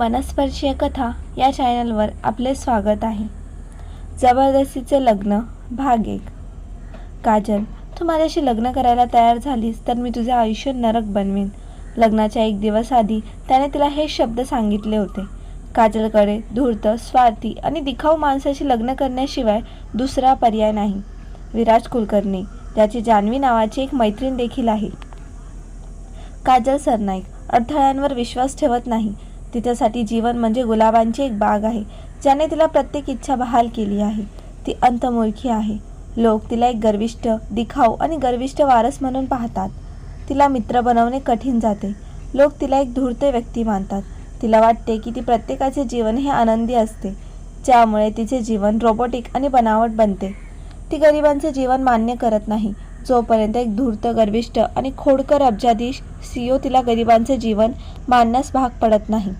मनस्पर्शीय कथा या चॅनलवर आपले स्वागत आहे. जबरदस्तीचे लग्न भाग एक. काजल तू माझ्याशी लग्न करायला तयार झालीस तर मी तुझे आयुष्य नरक बनवीन. लग्नाच्या एक दिवस आधी त्याने तिला हे शब्द सांगितले होते. काजलकडे धूर्त स्वार्थी आणि दिखाऊ माणसाशी लग्न करण्याशिवाय दुसरा पर्याय नाही. विराज कुलकर्णी ज्याची जान्हवी नावाची एक मैत्रीण देखील आहे. काजल सरनाईक अडथळ्यांवर विश्वास ठेवत नाही तिच्यासाठी जीवन म्हणजे गुलाबांची एक बाग आहे ज्याने तिला प्रत्येक इच्छा बहाल केली आहे. ती अंतमूर्खी आहे. लोक तिला एक गर्विष्ठ दिखाऊ आणि गर्विष्ठ वारस म्हणून पाहतात. तिला मित्र बनवणे कठीण जाते. लोक तिला एक धूर्त व्यक्ती मानतात. तिला वाटते की ती प्रत्येकाचे जीवन हे आनंदी असते. ज्यामुळे तिचे जीवन रोबोटिक आणि बनावट बनते. ती गरिबांचे जीवन मान्य करत नाही. जोपर्यंत एक धूर्त गर्विष्ठ आणि खोडकर अब्जाधीश सीओ तिला गरिबांचे जीवन मानण्यास भाग पडत नाही.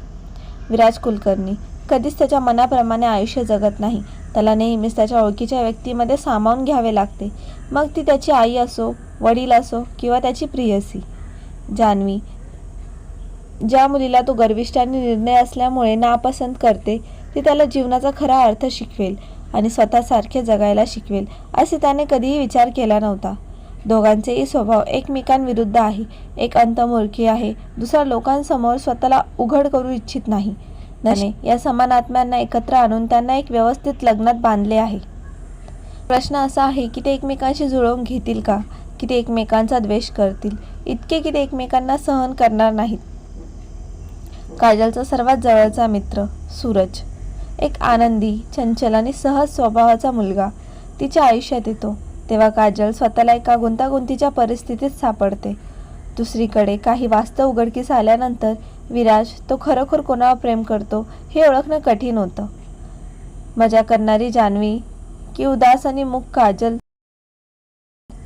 विराज कुलकर्णी कधीच त्याच्या मनाप्रमाणे आयुष्य जगत नाही. त्याला नेहमीच त्याच्या ओळखीच्या व्यक्तीमध्ये सामावून घ्यावे लागते. मग ती त्याची आई असो वडील असो किंवा त्याची प्रियसी. जान्हवी ज्या मुलीला तो गर्विष्ठ आणि निर्णय असल्यामुळे नापसंत करते ती त्याला जीवनाचा खरा अर्थ शिकवेल आणि स्वतःसारखे जगायला शिकवेल असे त्याने कधीही विचार केला नव्हता. दोघांचेही स्वभाव एकमेकांविरुद्ध आहे. एक अंतमूर्खी आहे. दुसरा लोकांसमोर स्वतःला उघड करू इच्छित नाही. त्याने या समान आत्म्यांना एकत्र आणून त्यांना एक व्यवस्थित लग्नात बांधले आहे. प्रश्न असा आहे की ते एकमेकांशी जुळवून घेतील का? की ते एकमेकांचा द्वेष करतील? इतके की ते एकमेकांना सहन करणार नाहीत. काजलचा सर्वात जवळचा मित्र सूरज. एक आनंदी चंचल आणि सहज स्वभावाचा मुलगा. तिच्या आयुष्यात येतो. तेव्हा काजल स्वतःला एका गुंतागुंतीच्या परिस्थितीत सापडते. दुसरीकडे काही वास्तव उघडकीस आल्यानंतर विराज तो खरोखर कोणावर प्रेम करतो हे ओळखणं कठीण होतं. मजा करणारी जान्हवी की उदास आणि मुख काजल.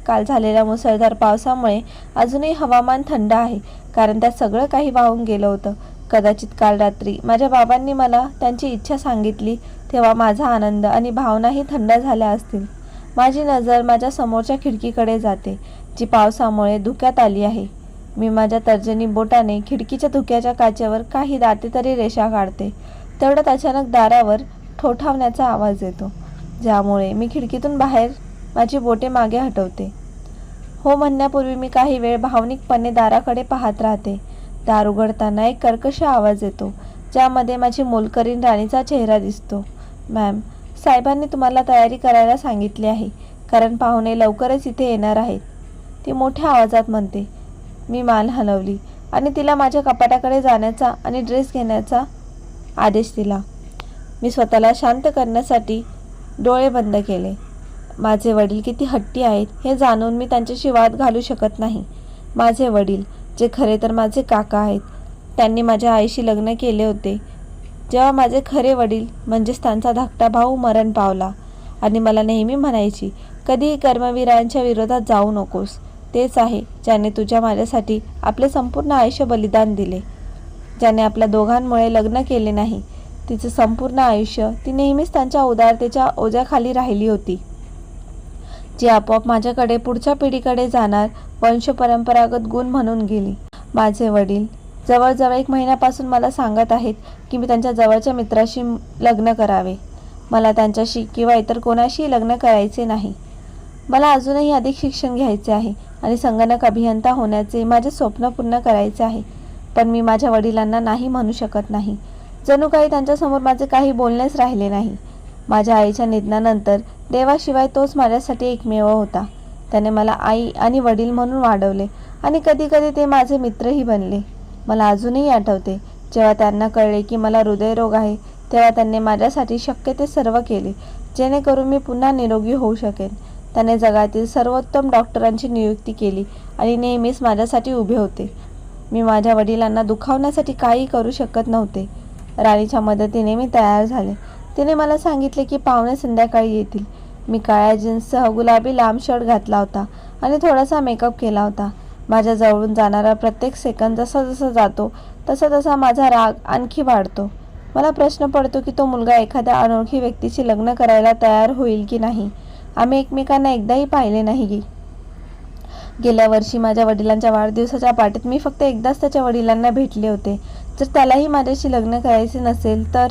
काल झालेल्या मुसळधार पावसामुळे अजूनही हवामान थंड आहे कारण त्यात सगळं काही वाहून गेलं होतं. कदाचित काल रात्री माझ्या बाबांनी मला त्यांची इच्छा सांगितली तेव्हा माझा आनंद आणि भावनाही थंड झाल्या असतील. माझी नजर माझ्या समोरच्या खिडकीकडे जाते जी पावसामुळे धुक्यात आली आहे. मी माझ्या तर्जनी बोटाने खिडकीच्या धुक्याच्या काचेवर काही दाते तरी रेषा काढते. तेवढ्यात अचानक दारावर ठोठावण्याचा आवाज येतो ज्यामुळे मी खिडकीतून बाहेर माझी बोटे मागे हटवते. हो म्हणण्यापूर्वी मी काही वेळ भावनिकपणे दाराकडे पाहत राहते. दार उघडताना एक कर्कश आवाज येतो ज्यामध्ये माझी मोलकरीण राणीचा चेहरा दिसतो. मॅम साहेबांनी तुम्हाला तयारी करायला सांगितली आहे. कारण पाहुणे लवकरच इथे येणार आहेत. ती मोठ्या आवाजात म्हणते मी मान हलवली आणि तिला माझ्या कपाटाकडे जाण्याचा आणि ड्रेस घेण्याचा आदेश दिला. मी स्वतःला शांत करण्यासाठी डोळे बंद केले. माझे वडील किती हट्टी आहेत हे जाणून मी त्यांच्याशी वाद घालू शकत नाही. माझे वडील जे खरे तर माझे काका आहेत त्यांनी माझ्या आईशी लग्न केले होते. जेव्हा माझे खरे वडील म्हणजेच त्यांचा धाकटा भाऊ मरण पावला. आणि मला नेहमी म्हणायची कधीही कर्मवीरांच्या विरोधात जाऊ नकोस. तेच आहे ज्याने तुझ्या माझ्यासाठी आपले संपूर्ण आयुष्य बलिदान दिले. ज्याने आपल्या दोघांमुळे लग्न केले नाही. तिचं संपूर्ण आयुष्य ती नेहमीच त्यांच्या उदारतेच्या ओझ्याखाली राहिली होती. जी आपोआप माझ्याकडे पुढच्या पिढीकडे जाणार वंशपरंपरागत गुण म्हणून गेली. माझे वडील जवळजवळ एक महिन्यापासून मला सांगत आहेत की मी त्यांच्या जवळच्या मित्राशी लग्न करावे. मला त्यांच्याशी किंवा इतर कोणाशीही लग्न करायचे नाही. मला अजूनही अधिक शिक्षण घ्यायचे आहे आणि संगणक अभियंता होण्याचे माझे स्वप्न पूर्ण करायचे आहे. पण मी माझ्या वडिलांना नाही म्हणू शकत नाही. जणू काही त्यांच्यासमोर माझे काही बोलणेच राहिले नाही. माझ्या आईच्या निधनानंतर देवाशिवाय तोच माझ्यासाठी एकमेव होता. त्याने मला आई आणि वडील म्हणून वाढवले आणि कधीकधी ते माझे मित्रही बनले. मला अजूनही आठवते. जेव्हा त्यांना कळले की मला हृदयरोग आहे तेव्हा त्यांनी माझ्यासाठी शक्य ते सर्व केले जेणेकरून मी पुन्हा निरोगी होऊ शकेन. त्याने जगातील सर्वोत्तम डॉक्टरांची नियुक्ती केली आणि नेहमीच माझ्यासाठी उभे होते. मी माझ्या वडिलांना दुखावण्यासाठी काही करू शकत नव्हते. राणीच्या मदतीने मी तयार झाले. तिने मला सांगितले की पाहुणे संध्याकाळी येतील. मी काळ्या जीन्ससह गुलाबी लांब शर्ट घातला होता आणि थोडासा मेकअप केला होता. माझ्या जवळून जाणारा प्रत्येक सेकंद जसा जसा जातो तसा तसा माझा राग आणखी वाढतो. मला प्रश्न पडतो की तो मुलगा एखाद्या अनोळखी व्यक्तीशी लग्न करायला तयार होईल की नाही? आम्ही एकमेकांना एकदाही पाहिले नाही. की गेल्या वर्षी माझ्या वडिलांच्या वाढदिवसाच्या पार्टीत मी फक्त एकदाच त्याच्या वडिलांना भेटले होते. जर त्यालाही माझ्याशी लग्न करायचे नसेल तर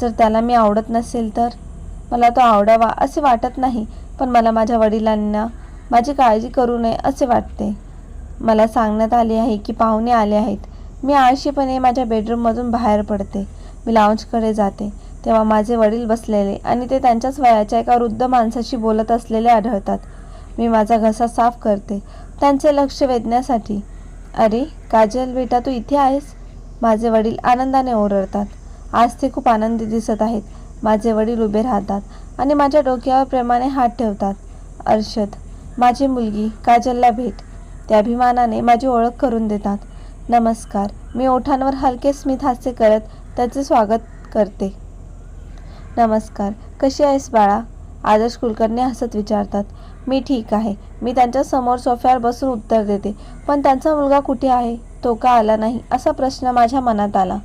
जर त्याला मी आवडत नसेल तर मला तो आवडावा असे वाटत नाही पण मला माझ्या वडिलांना माझी काळजी करू नये असे वाटते. मला सांगण्यात आले आहे की पाहुणे आले आहेत. मी आळशीपणे माझ्या बेडरूममधून बाहेर पडते. मी लाऊंजकडे जाते. तेव्हा माझे वडील बसलेले आणि ते त्यांच्याच वयाच्या एका वृद्ध माणसाशी बोलत असलेले आढळतात. मी माझा घसा साफ करते. त्यांचे लक्ष वेधण्यासाठी. अरे काजल बेटा तू इथे आहेस? माझे वडील आनंदाने ओरडतात. आज ते खूप आनंदी दिसत आहेत. माझे वडील उभे राहतात आणि माझ्या डोक्यावर प्रेमाने हात ठेवतात. अर्षद माझी मुलगी काजलला भेट. त्या अभिमानाने माझी ओळख करून देतात. नमस्कार मी ओठांवर हलके स्मित हास्य करत त्याचे स्वागत करते. नमस्कार कशी आहेस बाळा? आदर्श कुलकर्णी हसत विचारतात. मी ठीक आहे. मी त्यांच्यासमोर सोफ्यावर बसून उत्तर देते. पण त्यांचा मुलगा कुठे आहे? तो का आला नाही? असा प्रश्न माझ्या मनात आला.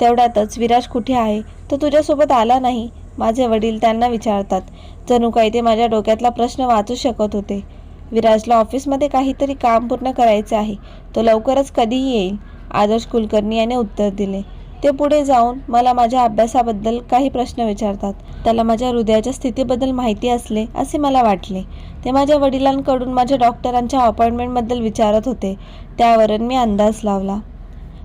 तेवढ्यातच विराज कुठे आहे? तो तुझ्यासोबत आला नाही माझे वडील त्यांना विचारतात. जणू काही ते माझ्या डोक्यातला प्रश्न वाचू शकत होते. विराजला ऑफिसमध्ये काहीतरी काम पूर्ण करायचे आहे. तो लवकरच कधीही येईल आदर्श कुलकर्णी याने उत्तर दिले. ते पुढे जाऊन मला माझ्या अभ्यासाबद्दल काही प्रश्न विचारतात. त्याला माझ्या हृदयाच्या स्थितीबद्दल माहिती असले असे मला वाटले. ते माझ्या वडिलांकडून माझ्या डॉक्टरांच्या अपॉइंटमेंटबद्दल विचारत होते. त्यावरून मी अंदाज लावला.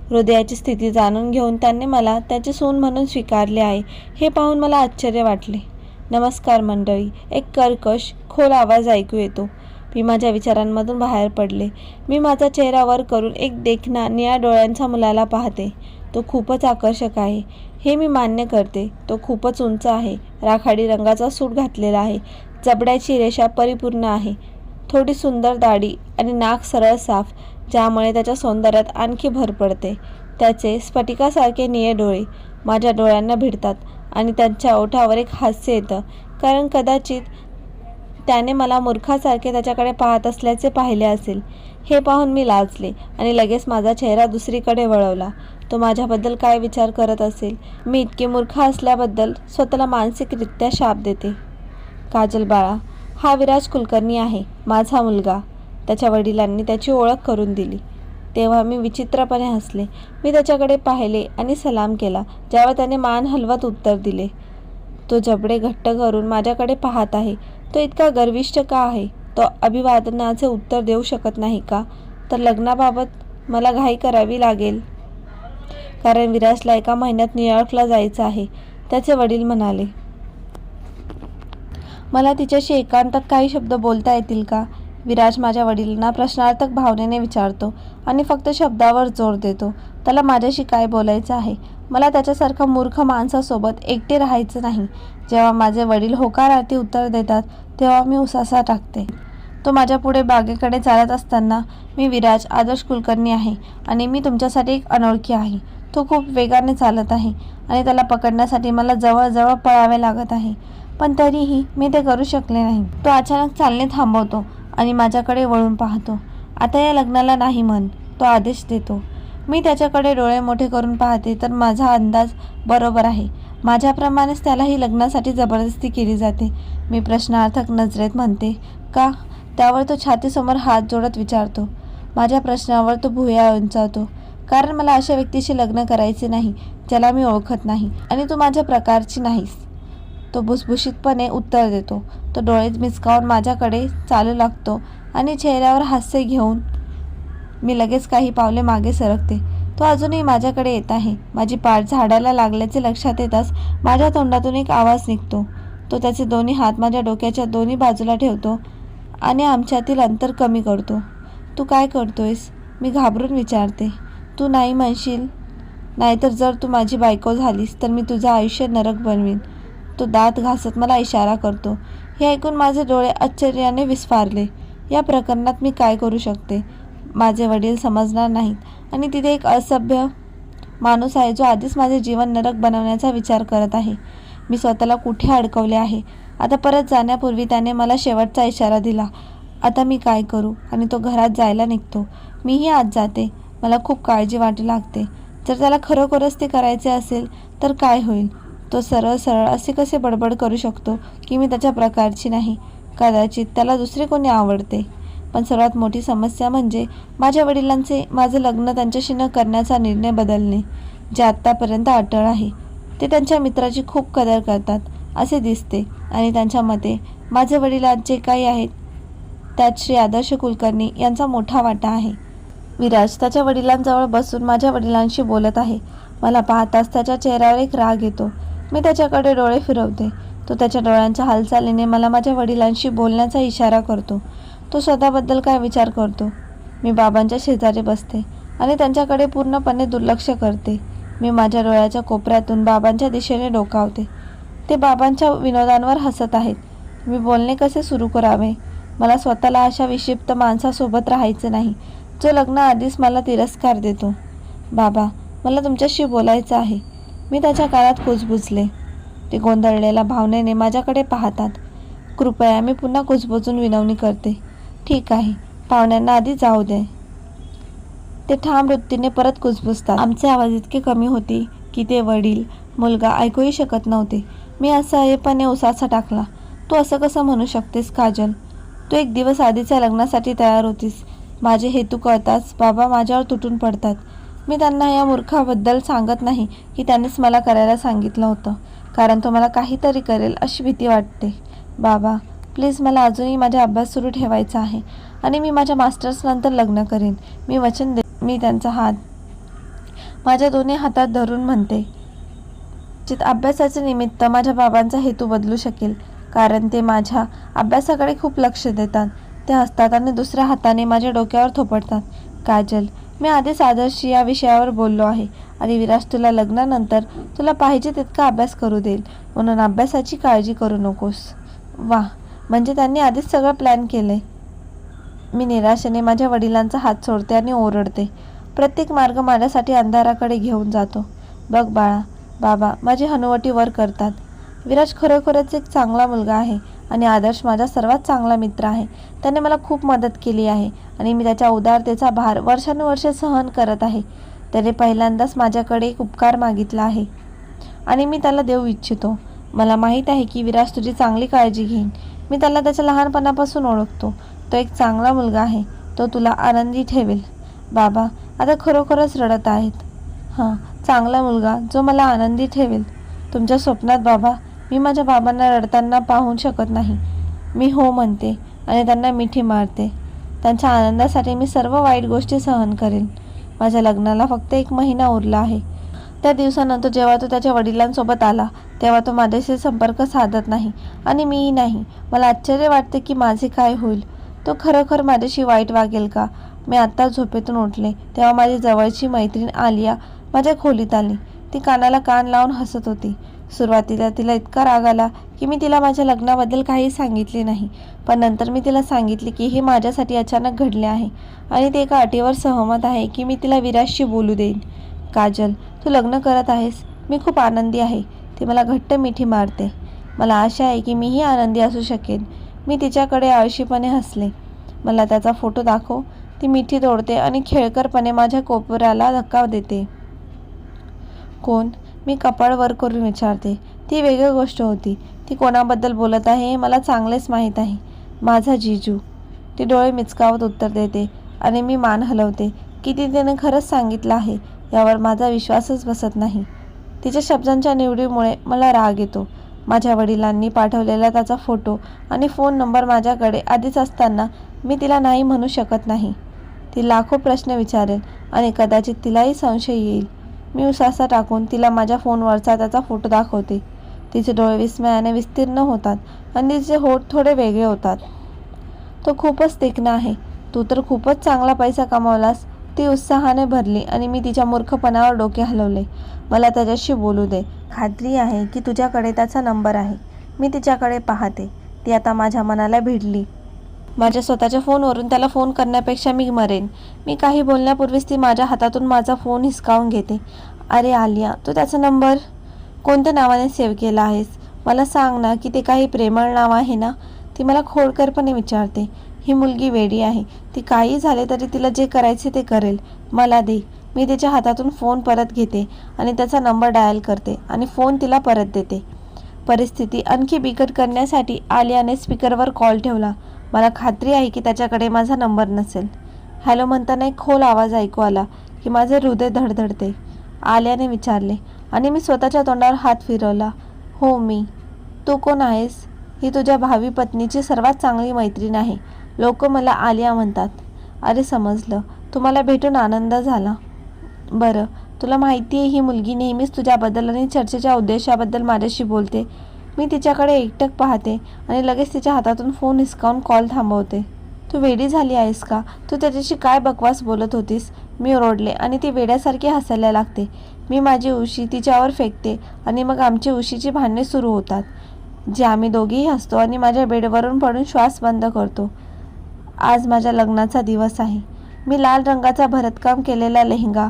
हृदयाची स्थिती जाणून घेऊन त्यांनी मला त्याची सून म्हणून स्वीकारले आहे हे पाहून मला आश्चर्य वाटले. नमस्कार मंडळी एक कर्कश खोल आवाज ऐकू येतो. मी माझ्या विचारांमधून बाहेर पडले. मी माझा चेहरा वर करून एक देखणा निळ्या डोळ्यांचा मुलाला पाहते. तो खूपच आकर्षक आहे. हे मी मान्य करते. तो खूपच उंच आहे. राखाडी रंगाचा सूट घातलेला आहे. जबड्याची रेषा परिपूर्ण आहे. थोडी सुंदर दाढी आणि नाक सरळ साफ ज्यामुळे त्याच्या सौंदर्यात आणखी भर पडते. त्याचे स्फटिकासारखे निळे डोळे माझ्या डोळ्यांना भिडतात आणि त्यांच्या ओठावर एक हास्य येतं. कारण कदाचित त्याने मला मूर्खासारखे त्याच्याकडे पाहत असल्याचे पाहिले असेल. हे पाहून मी लाजले आणि लगेच माझा चेहरा दुसरीकडे वळवला. तो माझ्याबद्दल काय विचार करत असेल? मी इतके मूर्ख असल्याबद्दल स्वतःला मानसिकरित्या शाप देते. काजल बाळा हा विराज कुलकर्णी आहे माझा मुलगा. त्याच्या वडिलांनी त्याची ओळख करून दिली. तेव्हा मी विचित्रपणे हसले. मी त्याच्याकडे पाहिले आणि सलाम केला ज्यावर त्याने मान हलवत उत्तर दिले. तो जबडे घट्ट करून माझ्याकडे पाहत आहे. तो इतका गर्विष्ठ का आहे? तो अभिवादनाचे उत्तर देऊ शकत नाही का? तर लग्नाबाबत मला घाई करावी लागेल. कारण विराजला एका महिन्यात न्यूयॉर्कला जायचं आहे त्याचे वडील म्हणाले. मला तिच्याशी एकांतात काही शब्द बोलता येतील का? विराज माझ्या वडिलांना प्रश्नार्थक भावनेने विचारतो आणि फक्त शब्दावर जोर देतो. त्याला माझ्याशी काय बोलायचं आहे? मला त्याच्यासारखा मूर्ख माणसासोबत एकटे राहायचं नाही. जेव्हा माझे वडील होकारार्थी उत्तर देतात तेव्हा मी उसासा टाकते. तो माझ्या पुढे बागेकडे चालत असताना मी विराज आदर्श कुलकर्णी आहे आणि मी तुमच्यासाठी एक अनोळखी आहे. तो खूप वेगाने चालत आहे आणि त्याला पकडण्यासाठी मला जवळजवळ पळावे लागत आहे. पण तरीही मी ते करू शकले नाही. तो अचानक चालणे थांबवतो आणि माझ्याकडे वळून पाहतो. आता या लग्नाला नाही म्हण तो आदेश देतो. मी त्याच्याकडे डोळे मोठे करून पाहते तर माझा अंदाज बरोबर आहे. माझ्याप्रमाणेच त्यालाही लग्नासाठी जबरदस्ती केली जाते. मी प्रश्नार्थक नजरेत म्हणते का? त्यावर तो छातीसमोर हात जोडत विचारतो. माझ्या प्रश्नावर तो भुया उंचावतो. कारण मला अशा व्यक्तीशी लग्न करायचे नाही ज्याला मी ओळखत नाही आणि तू माझ्या प्रकारची नाहीस. तो भुसभुशीतपणे उत्तर देतो. तो डोळे मिचकावून माझ्याकडे चालू लागतो आणि चेहऱ्यावर हास्य घेऊन मी लगेच काही पावले मागे सरकते. तो अजूनही माझ्याकडे येत आहे. माझी पाठ झाडाला लागल्याचे लक्षात येताच माझ्या तोंडातून एक आवाज निघतो. तो त्याचे दोन्ही हात माझ्या डोक्याच्या दोन्ही बाजूला ठेवतो आणि आमच्यातील अंतर कमी करतो. तू काय करतोयस? मी घाबरून विचारते. तू नाही म्हणशील? नाहीतर जर तू माझी बायको झालीस तर मी तुझं आयुष्य नरक बनवीन. तो दात घासत मला इशारा करतो. हे ऐकून माझे डोळे आश्चर्याने विस्फारले. या प्रकरणात मी काय करू शकते? माझे वडील समजणार नाहीत. आणि तिथे एक असभ्य माणूस आहे जो आधीच माझे जीवन नरक बनवण्याचा विचार करत आहे. मी स्वतःला कुठे अडकवले आहे? आता परत जाण्यापूर्वी त्याने मला शेवटचा इशारा दिला. आता मी काय करू? आणि तो घरात जायला निघतो. मीही आज जाते. मला खूप काळजी वाटू लागते. जर त्याला खरोखरच ते करायचे असेल तर काय होईल? तो सरळ सरळ असे कसे बडबड करू शकतो की मी त्याच्या प्रकारची नाही? कदाचित त्याला दुसरे कोणी आवडते. पण सर्वात मोठी समस्या म्हणजे माझ्या वडिलांचे माझं लग्न त्यांच्याशी न करण्याचा निर्णय बदलणे जे आत्तापर्यंत अटळ आहे. ते त्यांच्या मित्राची खूप कदर करतात असे दिसते. आणि त्यांच्या मते माझे वडील आज जे काही आहेत त्यात श्री आदर्श कुलकर्णी यांचा मोठा वाटा आहे. विराज त्याच्या वडिलांजवळ बसून माझ्या वडिलांशी बोलत आहे. मला पाहताच त्याच्या चेहऱ्यावर एक राग येतो. मी त्याच्याकडे डोळे फिरवते. तो त्याच्या डोळ्यांच्या हालचालीने मला माझ्या वडिलांशी बोलण्याचा इशारा करतो. तो स्वतःबद्दल काय विचार करतो? मी बाबांच्या शेजारी बसते आणि त्यांच्याकडे पूर्णपणे दुर्लक्ष करते. मी माझ्या डोळ्याच्या कोपऱ्यातून बाबांच्या दिशेने डोकावते. ते बाबांच्या विनोदांवर हसत आहेत. मी बोलणे कसे सुरू करावे? मला स्वतःला अशा विक्षिप्त माणसासोबत राहायचं नाही. जो लग्नाआधीच मला तिरस्कार देतो. बाबा मला तुमच्याशी बोलायचं आहे. मी त्याच्या काळात कुजबुजले. ते गोंधळलेल्या भावनेने माझ्याकडे पाहतात. कृपया मी पुन्हा कुजबुजून विनवणी करते. ठीक आहे. पाहुण्यांना आधी जाऊ दे. ते ठाम वृत्तीने परत कुजबुजतात. आमचे आवाज इतके कमी होते की ते वडील मुलगा ऐकूही शकत नव्हते. मी असहाय्यपणे उसाचा टाकला. तू असं कसं म्हणू शकतेस काजल? तू एक दिवस आधीच्या लग्नासाठी तयार होतीस. माझे हेतू कळताच बाबा माझ्यावर तुटून पडतात. मी त्यांना या मूर्खाबद्दल सांगत नाही की त्यांनीच मला करायला सांगितलं होतं. कारण तो मला काहीतरी करेल अशी भीती वाटते. बाबा प्लीज मला अजूनही माझा अभ्यास सुरू ठेवायचा आहे आणि मी माझ्या मास्टर्स नंतर लग्न करेन. मी वचन दे मी त्यांचा हात माझ्या दोन्ही हातात धरून म्हणते चित अभ्यासाचे निमित्त माझ्या बाबांचा हेतू बदलू शकेल कारण ते माझ्या अभ्यासाकडे खूप लक्ष देतात. ते हसतात आणि दुसऱ्या हाताने माझ्या डोक्यावर थोपडतात. काजल मी आधीच आदर्शी या विषयावर बोललो आहे आणि विराज तुला लग्नानंतर तुला पाहिजे तितका अभ्यास करू देईल. म्हणून अभ्यासाची काळजी करू नकोस. वा म्हणजे त्यांनी आधीच सगळं प्लॅन केलं आहे मी निराशेने माझ्या वडिलांचा हात सोडते आणि ओरडते. प्रत्येक मार्ग माझ्यासाठी अंधाराकडे घेऊन जातो. बघ बाळा बाबा माझी हनुवटी वर करतात. विराज खरोखरच एक चांगला मुलगा आहे आणि आदर्श माझा सर्वात चांगला मित्र आहे. त्याने मला खूप मदत केली आहे आणि मी त्याच्या उदारतेचा भार वर्षानुवर्षे सहन करत आहे. त्याने पहिल्यांदाच माझ्याकडे एक उपकार मागितला आहे आणि मी त्याला देऊ इच्छितो. मला माहीत आहे की विराज तुझी चांगली काळजी घेईन. मी त्याला त्याच्या लहानपणापासून ओळखतो. तो एक चांगला मुलगा आहे. तो तुला आनंदी ठेवेल. बाबा आता खरोखरच रडत आहेत. हां चांगला मुलगा जो मला आनंदी ठेवेल. तुमच्या स्वप्नात बाबा मी माझ्या बाबांना रडताना पाहू शकत नाही. मी हो म्हणते आणि त्यांना मिठी मारते. त्यांच्या आनंदासाठी मी सर्व वाईट गोष्टी सहन करेन माझ्या लग्नाला फक्त एक महिना उरला आहे. त्या दिवसानंतर जेव्हा तो त्याच्या वडिलांसोबत आला तेव्हा तो माझ्याशी संपर्क साधत नाही आणि मीही नाही. मला आश्चर्य वाटते की माझे काय होईल. तो खरोखर माझ्याशी वाईट वागेल का? मी आत्ता झोपेतून उठले. तेव्हा माझी जवळची मैत्रीण आलिया माझ्या खोलीत आली. ती कानाला कान लावून हसत होती. सुरुवातीला तिला इतका राग आला की मी तिला माझ्या लग्नाबद्दल काही सांगितले नाही. पण नंतर मी तिला सांगितले की हे माझ्यासाठी अचानक घडले आहे आणि ते एका अटीवर सहमत आहे की मी तिला विराजशी बोलू देईन. काजल तू लग्न करत आहेस. मी खूप आनंदी आहे. ती मला घट्ट मिठी मारते. मला आशा आहे की मीही आनंदी असू शकेन. मी तिच्याकडे आळशीपणे हसले. मला त्याचा फोटो दाखव. ती मिठी तोडते आणि खेळकरपणे माझ्या कोपऱ्याला धक्का देते. कोण? मी कपाळ वर करून विचारते. ती वेगळी गोष्ट होती. ती कोणाबद्दल बोलत आहे हे मला चांगलेच माहीत आहे. माझा जिजू. ती डोळे मिचकावत उत्तर देते आणि मी मान हलवते. किती तिने खरंच सांगितलं आहे यावर माझा विश्वासच बसत नाही. तिच्या शब्दांच्या निवडीमुळे मला राग येतो. माझ्या वडिलांनी पाठवलेला त्याचा फोटो आणि फोन नंबर माझ्याकडे आधीच असताना मी तिला नाही म्हणू शकत नाही. ती लाखो प्रश्न विचारेल आणि कदाचित तिलाही संशय येईल. मी उसासा टाकून तिला माझ्या फोनवरचा त्याचा फोटो दाखवते. तिचे डोळे विस्मयाने विस्तीर्ण होतात आणि तिचे होठ थोडे वेगळे होतात. तो खूपच तीक्ष्ण आहे. तू तर खूपच चांगला पैसा कमावलास. ती उत्साहाने भरली आणि मी तिच्या मूर्खपणावर डोके हलवले. मला त्याच्याशी बोलू दे. खात्री आहे की तुझ्याकडे त्याचा नंबर आहे. मी तिच्याकडे पाहते. ती आता माझ्या मनाला भिडली. माझ्या स्वतःच्या फोनवरून त्याला फोन करण्यापेक्षा मी मरेन. मी काही बोलण्यापूर्वीच ती माझ्या हातातून माझा फोन हिसकावून घेते. अरे आलिया तू त्याचा नंबर कोणत्या नावाने सेव्ह केला आहेस? मला सांग ना की ते काही प्रेमळ नाव आहे ना? ती मला खोडकरपणे विचारते. ही मुलगी वेडी आहे. ती काही झाले तरी तिला जे करायचे ते करेल. मला दे. मी तिच्या हातातून फोन परत घेते आणि त्याचा नंबर डायल करते आणि फोन तिला परत देते. परिस्थिती आणखी बिकट करण्यासाठी आलियाने स्पीकरवर कॉल ठेवला. मला खात्री आहे की त्याच्याकडे माझा नंबर नसेल. हॅलो म्हणताना एक खोल आवाज ऐकू आला की माझे हृदय धडधडते. आल्याने विचारले आणि मी स्वतःच्या तोंडावर हात फिरवला. हो मी. तू कोण आहेस? ही तुझ्या भावी पत्नीची सर्वात चांगली मैत्रीण आहे. लोक मला आलिया म्हणतात. अरे समजलं. तुम्हाला भेटून आनंद झाला. बरं. तुला माहिती आहे ही मुलगी नेहमीच तुझ्याबद्दल आणि चर्चेच्या उद्देशाबद्दल माझ्याशी बोलते. मी तिच्याकडे एकटक पाहते आणि लगेच तिच्या हातातून फोन हिसकावून कॉल थांबवते. तू वेडी झाली आहेस का? तू त्याच्याशी काय बकवास बोलत होतीस? मी ओरडले आणि ती वेड्यासारखी हसायला लागते. मी माझी उशी तिच्यावर फेकते आणि मग आमची उशीची भांडणे सुरू होतात. जे आम्ही दोघेही हसतो आणि माझ्या बेडवरून पडून श्वास बंद करतो. आज माझ्या लग्नाचा दिवस आहे. मी लाल रंगाचा भरतकाम केलेला लेहंगा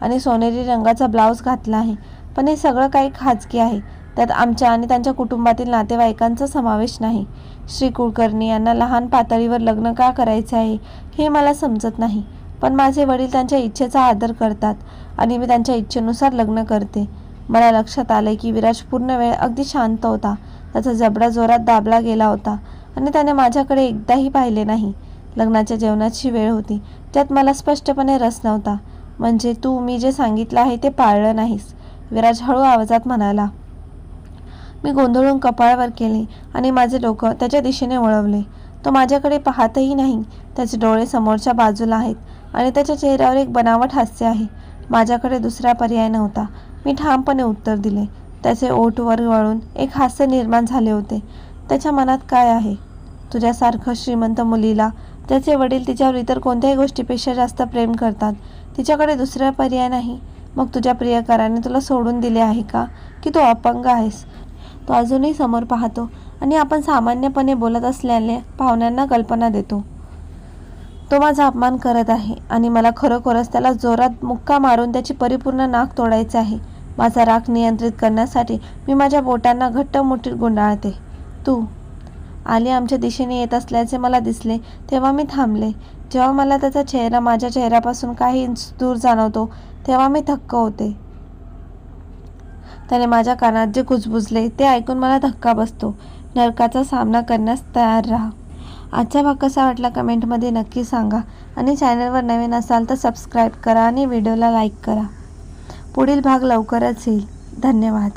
आणि सोनेरी रंगाचा ब्लाऊज घातला आहे. पण हे सगळं काही खाजगी आहे. त्यात आमच्या आणि त्यांच्या कुटुंबातील नातेवाईकांचा समावेश नाही. श्री कुलकर्णी यांना लहान पातळीवर लग्न का करायचे आहे हे मला समजत नाही. पण माझे वडील त्यांच्या इच्छेचा आदर करतात आणि मी त्यांच्या इच्छेनुसार लग्न करते. मला लक्षात आलं की विराज पूर्ण वेळ अगदी शांत होता. त्याचा जबडा जोरात दाबला गेला होता आणि त्याने माझ्याकडे एकदाही पाहिले नाही. लग्नाच्या जेवणाची वेळ होती. त्यात मला स्पष्टपणे रस नव्हता. म्हणजे तू मी जे सांगितलं आहे ते पाळलं नाहीस. विराज हळू आवाजात म्हणाला मी गोंधळून कपाळावर केले आणि माझे डोकं त्याच्या दिशेने वळवले. तो माझ्याकडे पाहतही नाही. त्याचे डोळे समोरच्या बाजूला आहेत आणि त्याच्या चेहऱ्यावर एक बनावट हास्य आहे. माझ्याकडे दुसरा पर्याय नव्हता. मी ठामपणे उत्तर दिले. त्याचे ओठवर वळून एक हास्य निर्माण झाले होते. त्याच्या मनात काय आहे? तुझ्यासारखं श्रीमंत मुलीला त्याचे वडील तिच्यावर इतर कोणत्याही गोष्टीपेक्षा जास्त प्रेम करतात. तिच्याकडे दुसरा पर्याय नाही. मग तुझ्या प्रियकराने तुला सोडून दिले आहे का? की तू अपंग आहेस? तो अजूनही समोर पाहतो आणि आपण सामान्यपणे बोलत असल्याने पाहुण्यांना कल्पना देतो. तो माझा अपमान करत आहे आणि मला खरोखरच त्याला जोरात मुक्का मारून त्याची परिपूर्ण नाक तोडायचे आहे. माझा राग नियंत्रित करण्यासाठी मी माझ्या बोटांना घट्ट मुठीत गुंडाळते. तू आली आमच्या दिशेने येत असल्याचे मला दिसले. तेव्हा मी थांबले. जेव्हा मला त्याचा चेहरा माझ्या चेहऱ्यापासून काही इंच दूर जाणवतो तेव्हा मी थक्क होते. त्याने माझ्या कानात जे कुजबुजले ते ऐकून मला धक्का बसतो. नरकाचा सामना करण्यास तयार राहा. आजचा भाग कसा वाटला कमेंटमध्ये नक्की सांगा. आणि चॅनलवर नवीन असाल तर सबस्क्राईब करा आणि व्हिडिओला लाईक करा. पुढील भाग लवकरच येईल. धन्यवाद.